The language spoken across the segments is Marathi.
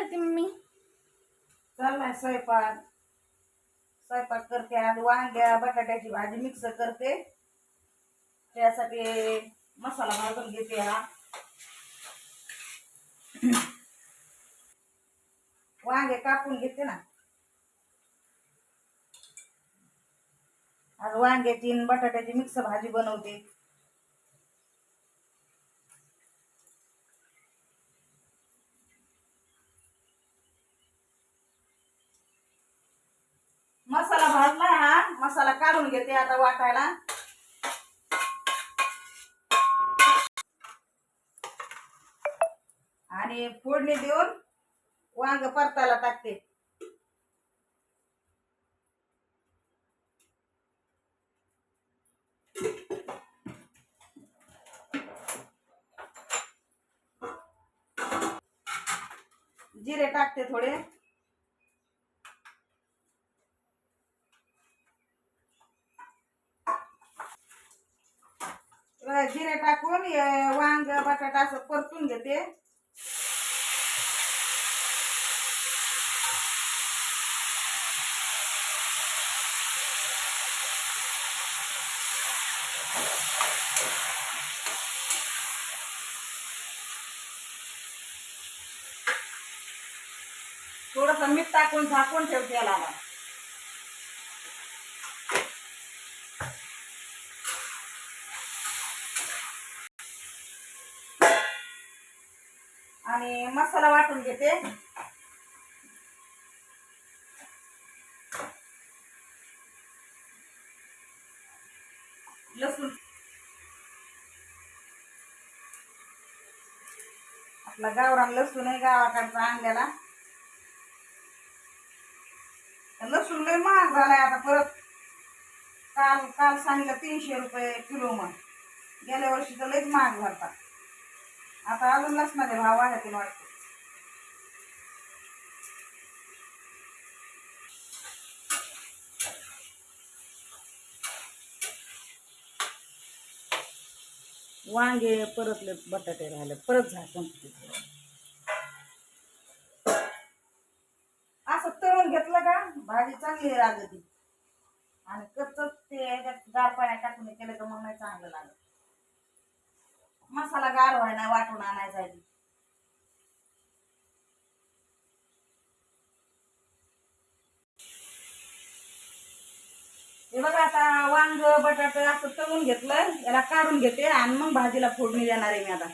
करते मम्मी? चाललाय स्वयंपाक. स्वयंपाक करते आज. वांग्या बटाट्याची भाजी मिक्स करते. त्यासाठी मसाला भाजून घेते हा. वांगे कापून घेते ना. आज वांग्याची बटाट्याची मिक्स भाजी बनवते मसाला भाजला हा मसाला काढून घेते आता वाटायला. आणि फोडणी देऊन वांग परतायला टाकते. जिरे टाकते थोडे. जिरे टाकून वांग बटाटा असं परतून घेते. थोडस मीठ टाकून झाकून ठेवते याला आणि मसाला वाटून घेते. लसूण. आपला गावरान लसूण आहे गावाकडचा आणलेला. लसूण लय महाग झालाय आता परत. काल काल सांगितलं तीनशे रुपये किलो मग गेल्या वर्षी तर लयच महाग झाला आता अजून लसणाचे भाव वाढतील वाटते वांगे परतले बटाटे राहिले. परत झाकून ठेवते. असं तळून घेतलं का? भाजी चांगली लागते आणि कच्च ते गार पाण्यात टाकून केलं तर मग नाही चांगलं लागत. मसाला गार व्हायला वाटून आणायचा आधी. हे बघा आता वांग बटाट असं तळून घेतलं याला काढून घेते आणि मग भाजीला फोडणी देणार आहे मी आता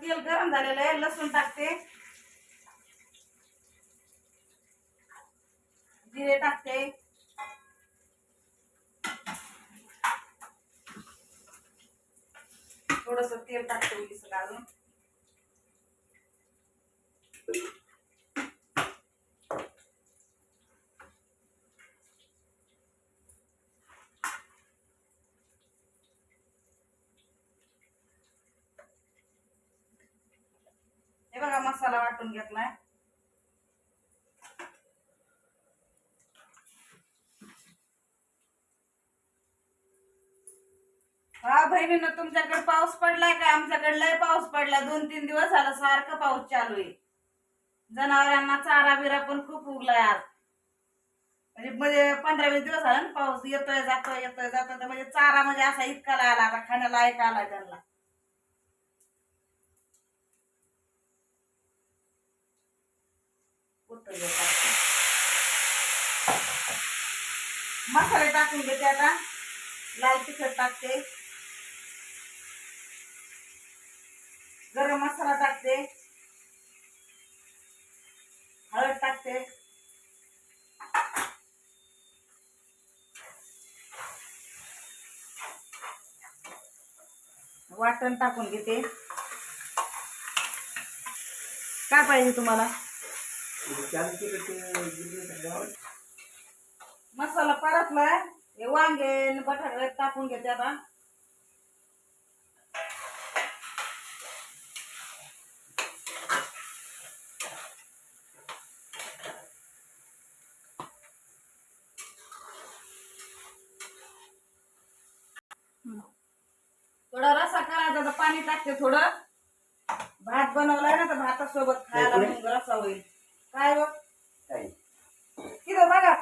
तेल गरम झालेलं आहे लसूण टाकते जिरे टाकते थोडस तेल टाकते उलीस घालून हे बघा मसाला वाटून घेतलाय बहिणीनं तुमच्याकडे पाऊस पडलाय का? आमच्याकडे लय पाऊस पडला. दोन तीन दिवस झाला सारखं पाऊस चालू आहे. जनावरांना चारा बिरा पण खूप उगलाय आज. म्हणजे म्हणजे पंधरा वीस दिवस झाला ना पाऊस. येतोय जातोय येतोय जातोय. तर म्हणजे चारा म्हणजे असा इतका आला आता खाण्याला ऐका आला त्यांना. मसाले टाकून घेते आता. लाल तिखट टाकते. गरम मसाला टाकते. हळद टाकते. वाटण टाकून घेते. काय पाहिजे तुम्हाला? मसाला परतलाय. हे वांगे आणि टाकून घेते आता हम्म. थोडा रसा करायचा तर पाणी टाकते थोडं. भात बनवलाय ना तर भातासोबत खायला मग रसा होईल. काय बघ काय? किलो बघा.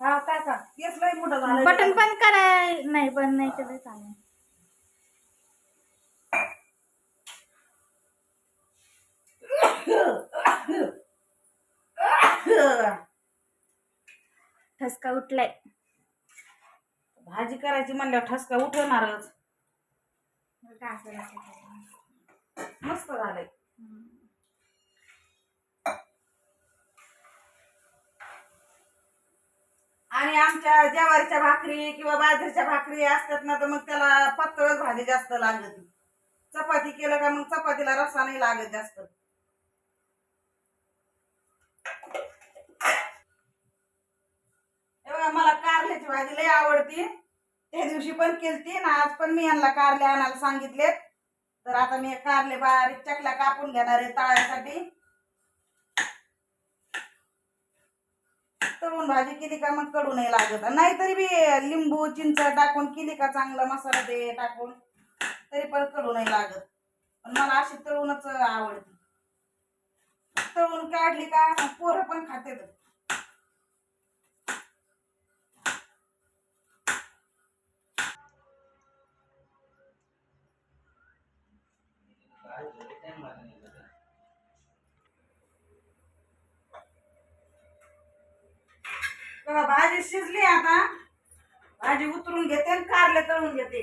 हा टाका तेच लय मोठं झालं बटन बंद कराय नाही बंद नाही केलं चालेल. ठसका उठलाय. भाजी करायची म्हणल्यावर ठसका उठवणारच. मस्त झालंय. आणि आमच्या ज्वारीच्या भाकरी किंवा बाजरीच्या भाकरी असतात ना तर मग त्याला पातळच भाजी जास्त लागत चपाती केलं का मग चपातीला रस्सा नाही लागत जास्त हे बघा मला कारल्याची भाजी लय आवडती त्या दिवशी पण केलती ना आज पण मी यांना कारले आणायला सांगितलेत. तर आता मी कारले बारीक चकल्या कापून घेणार आहे तळायसाठी. तळून भाजी केली का मग कडू नाही लागत. नाहीतरी बी लिंबू चिंच टाकून केली का चांगला मसाला ते टाकून तरी पण कडू नाही लागत. पण मला अशी तळूनच आवडते. तळून काढली का पोरं पण खाते भाजी शिजली आता. भाजी उतरून घेते आणि कारले तळून घेते.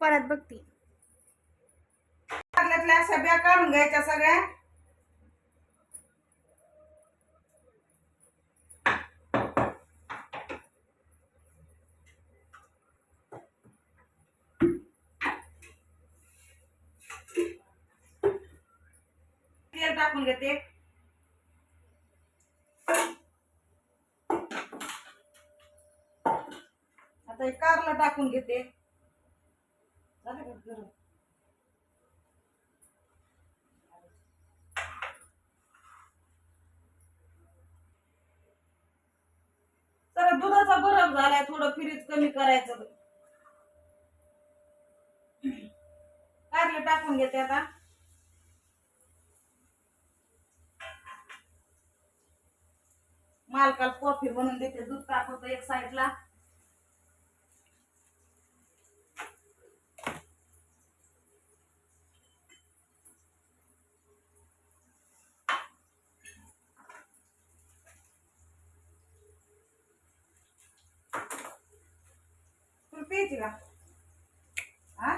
परत बघती. कारल्यातल्या अशा बिया काढून घ्यायच्या सगळ्या. तेल टाकून घेते. आता हे कारला टाकून घेते. झालं दुधाचा बरफ झालाय थोडं फ्रीज कमी करायचं. कारले टाकून घेते आता. मालकाला कॉफी बनवून देते दूध टाकवतो एक साईडला प्यायची का हा?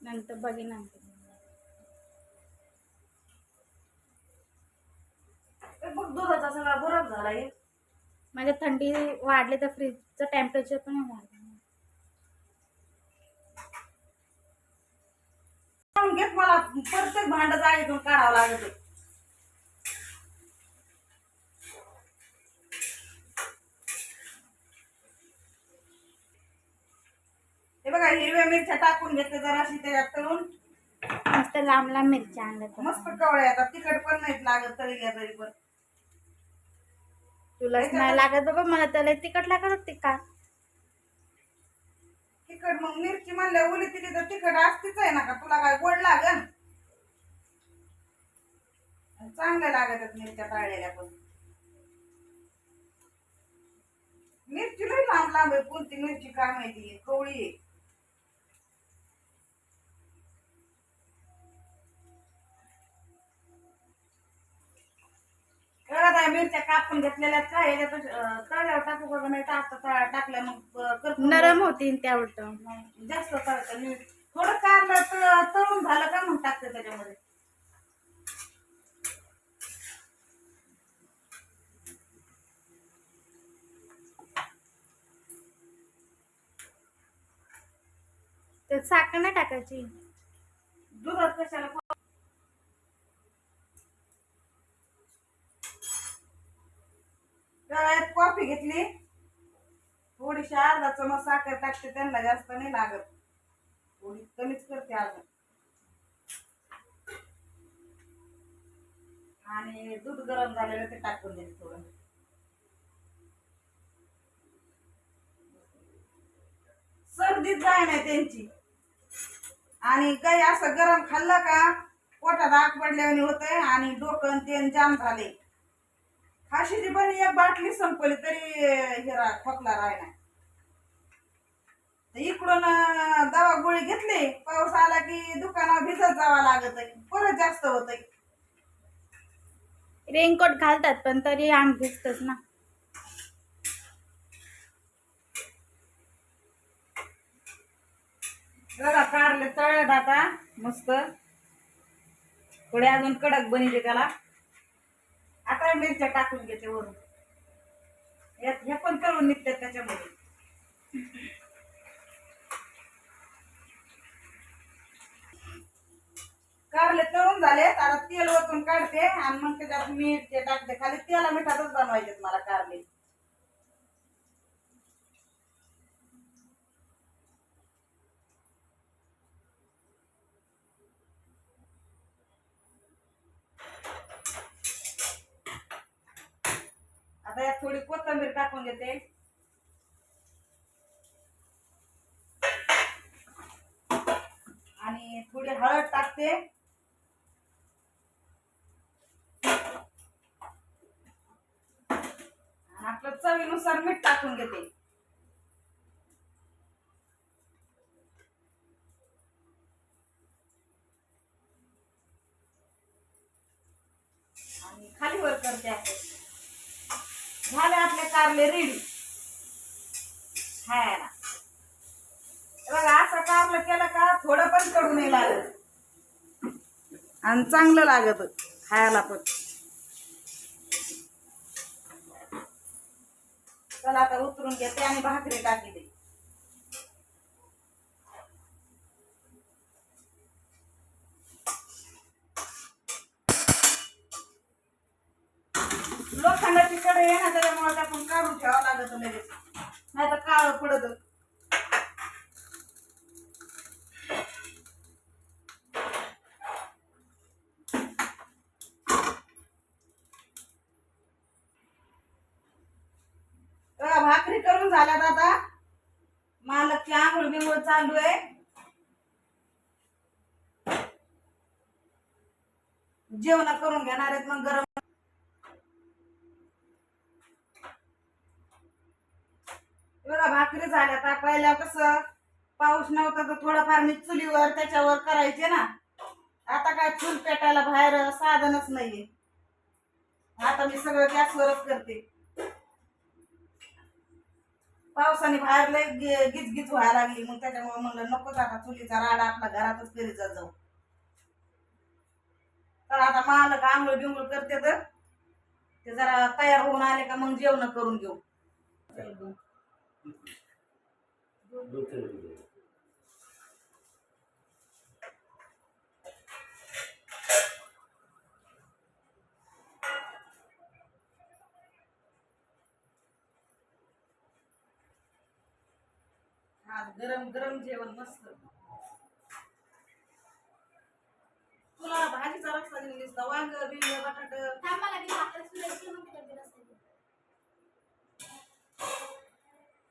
नंतर बघ दुधाचा सगळा म्हणजे थंडी वाढली तर फ्रीजचं टेम्परेचर पण वाढलं. घेत मला प्रत्येक भांड जाळीतून काढावं लागत बघा हिरव्या मिरच्या टाकून घेते जराशी त्याच्यात तळून. मस्त लांब लांब मिरच्या आणल्या मस्त कवळ्या येतात तिखट पण नाहीत लागत तळील्या तरी पण. तुलाच नाही लागत बाबा मला त्याला तिखट लागत होती का? तिखट मग मिरची म्हणल्या उली तिथे तर तिखट असतीच आहे ना का? तुला काय गोड लागन? चांगल्या लागत आहेत मिरच्या तळलेल्या पण. मिरची लई लांब लांब आहे कोणती मिरची काय माहिती कवळी आहे. मिरच्या कापून घेतलेल्या तळल्यावर टाकू का नाही टाकता टाकल्या मग नरम होती त्या उलट. जास्त तळतं मी थोडं कारलं तळून झालं का मग टाकते त्याच्यामध्ये. त्यात साखर नाही टाकायची? दुधात कशाला तळ्यात कॉफी घेतली. थोडीशी अर्धा चमच साखर टाकते त्यांना जास्त नाही लागत. थोडी कमीच करते अजून आणि दूध गरम झालेलं ते टाकून देईल थोडं. सर्दी जाय नाही त्यांची. आणि काही असं गरम खाल्लं का पोटात आग पडल्याने होतंय आणि डोकं तेन जाम झाले. खाशीची पण एक बाटली संपली तरी हे रा- खोकला राहिला. इकडून दवा गोळी घेतली. पाऊस आला की दुकानावर भिजत जावं लागत. परत जास्त होत रेनकोट घालतात पण तरी अंग भिजतच ना. बघा कारले तळलेत आता मस्त. थोडे अजून कडक बनवते त्याला. आता मिरच्या टाकून घेते वरून. यात हे पण करून निघतात त्याच्यामध्ये. कारले तळून झाले आता तेल ओतून काढते आणि मग त्याच्यात मीठ जे टाकते. खाली तेला मिठातच बनवायचे मला कारले. आता यात थोडी कोथिंबीर टाकून घेते. आणि थोडी हळद टाकते. आणि आपलं चवीनुसार मीठ टाकून घेते. कारले रेडी खायला हे बघा असं कारलं केलं का थोडं पण कडू नाही लागत. आणि चांगलं लागत. खायला पण. चला आता उतरून घेते आणि भाकरी टाकी दे लोखंडाची कडे आहे ना त्याच्यामुळे आपण काढून ठेवावं लागत लगेच. नाही तर काळ पडत. भाकरी करून झाल्यात आता. मालकची आंघोळ बिंगोळ चालू आहे. जेवण करून घेणार आहेत मग गरम बघा भाकरी झाल्या आता पहिल्या कसं? पाऊस नव्हता तर थोडंफार मी चुलीवर त्याच्यावर करायचे ना. आता काय चूल पेटायला बाहेर साधनच नाहीये. आता मी सगळं गॅसवरच करते. पावसाने बाहेर लय गे- गिचगिच व्हायला लागली. मग त्याच्यामुळे म्हणलं नकोच आता चुलीचा राडा आपला घरातच करीत जाऊ. तर आता मालक आंघोळ बिंघोळ करते तर ते जरा तयार होऊन आले का मग जेवण करून घेऊ. गरम गरम जेवण मस्त. तुला भाजीचा रस्ता देऊन दिसता वांग बिंग बटाट. किती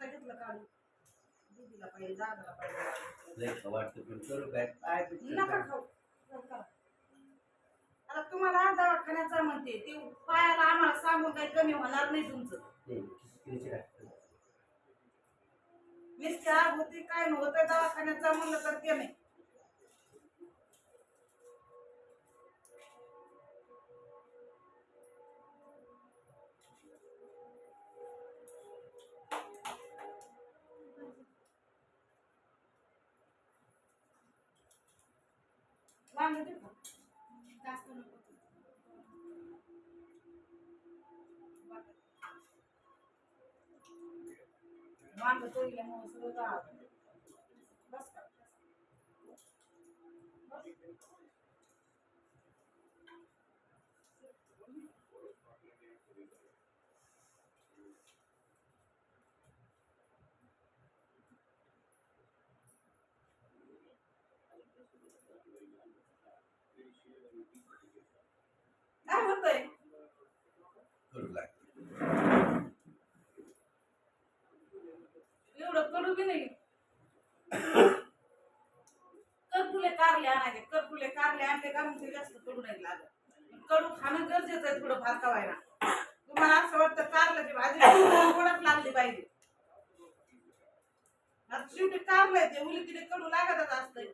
घेतलं काढू दीदीला पाहिजे दादाला पाहिजे. नका खाऊ जाऊ करा. आता तुम्हाला दवाखान्याचा म्हणते ते पायाला आम्हाला सांगून काही कमी होणार नाही तुमचं. आग होती काय नव्हतं दवाखान्याचा म्हणलं तर ते नाही. Manda, tô indo, irmão, você vai dar água. काय होतंय? एवढं कडू बी नाही. करकुले कारले आणायचे करकुले कारले आणले का ते जास्त कडू नाही लागत. कडू खाणं गरजेचं आहे थोडं फार कवायला तुम्हाला असं वाटतं कारल्याची भाजी गोडच लागली पाहिजे. आता शेवटी कारलं आहे ते उली तिने कडू लागतच असतंय.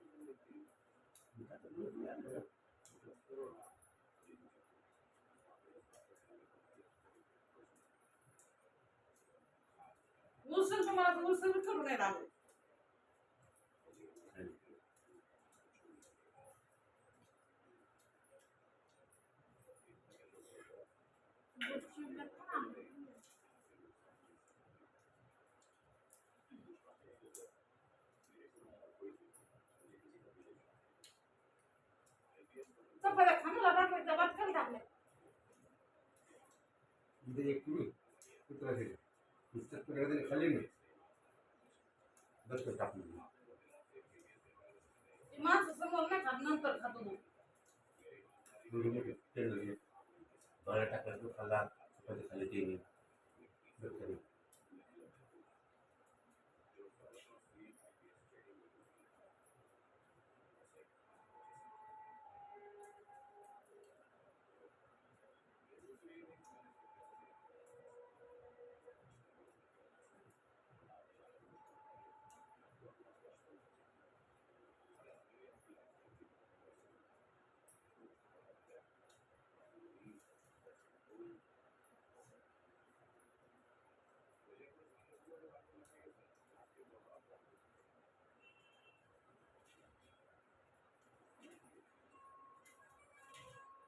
उलसून तुम्हाला तर उलसून बी कडू नाही लागत चपात्या खाण्याला टाकल्या बटकन टाकल्या इथे एक तुम्ही कुत्रा दिले नुसतं कुत्रा दिले खाल्ली नाही. बस टाकून माणसं समोर नाही खात नंतर टाकला तो खाल्ला खाल्ली ते